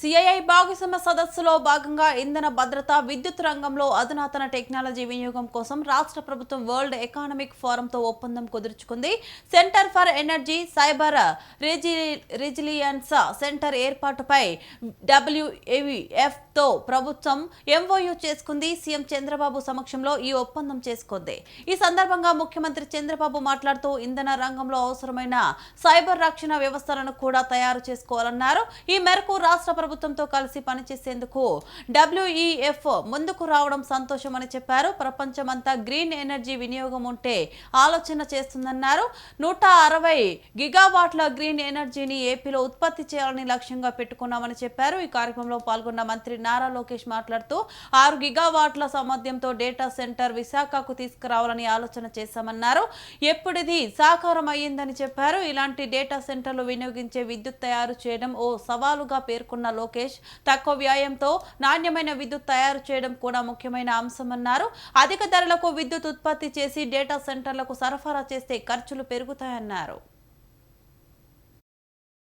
CII భాగస్వామ్య సదస్సులో భాగంగా ఇంధన భద్రత విద్యుత్ రంగంలో అధునాతన టెక్నాలజీ వినియోగం కోసం రాష్ట్ర ప్రభుత్వం వరల్డ్ ఎకానమిక్ ఫోరంతో ఒప్పందం కుదుర్చుకుంది. Center for energy cyber resilience center ఏర్పాటుపై డబ్ల్యూఏవిఎఫ్తో ప్రభుత్వం ఎంఓయూ చేసుకుంది. సీఎం చంద్రబాబు సమక్షంలో ఈ ఒప్పందం చేసుకుంది. ఈ సందర్భంగా ముఖ్యమంత్రి చంద్రబాబు మాట్లాడుతూ ఇంధన రంగంలో అవసరమైన సైబర్ రక్షణ వ్యవస్థలను కూడా తయారు చేసుకోవాలన్నారు. ఈ మేరకు రాష్ట్ర ప్రభుత్వంతో కలిసి పనిచేసేందుకు డబ్ల్యూఈఎఫ్ ముందుకు రావడం సంతోషమని చెప్పారు. ప్రపంచమంతా గ్రీన్ ఎనర్జీ వినియోగం ఉంటే ఆలోచన చేస్తుందన్నారు. నూట అరవై గిగావాట్ల గ్రీన్ ఎనర్జీని ఏపీలో ఉత్పత్తి చేయాలని లక్ష్యంగా పెట్టుకున్నామని చెప్పారు. ఈ కార్యక్రమంలో పాల్గొన్న మంత్రి నారా లోకేష్ మాట్లాడుతూ ఆరు గిగావాట్ల సామర్థ్యంతో డేటా సెంటర్ విశాఖకు తీసుకురావాలని ఆలోచన చేశామన్నారు. ఎప్పుడిది సాకారం అయ్యిందని చెప్పారు. ఇలాంటి డేటా సెంటర్లు వినియోగించే విద్యుత్ తయారు చేయడం ఓ సవాలుగా పేర్కొన్న లోకేష్. తక్కువ వ్యాయంతో నాణ్యమైన విద్యుత్ తయారు చేయడం కూడా ముఖ్యమైన అంశమన్నారు. అధిక ధరలకు విద్యుత్ ఉత్పత్తి చేసి డేటా సెంటర్లకు సరఫరా చేస్తే ఖర్చులు పెరుగుతాయన్నారు.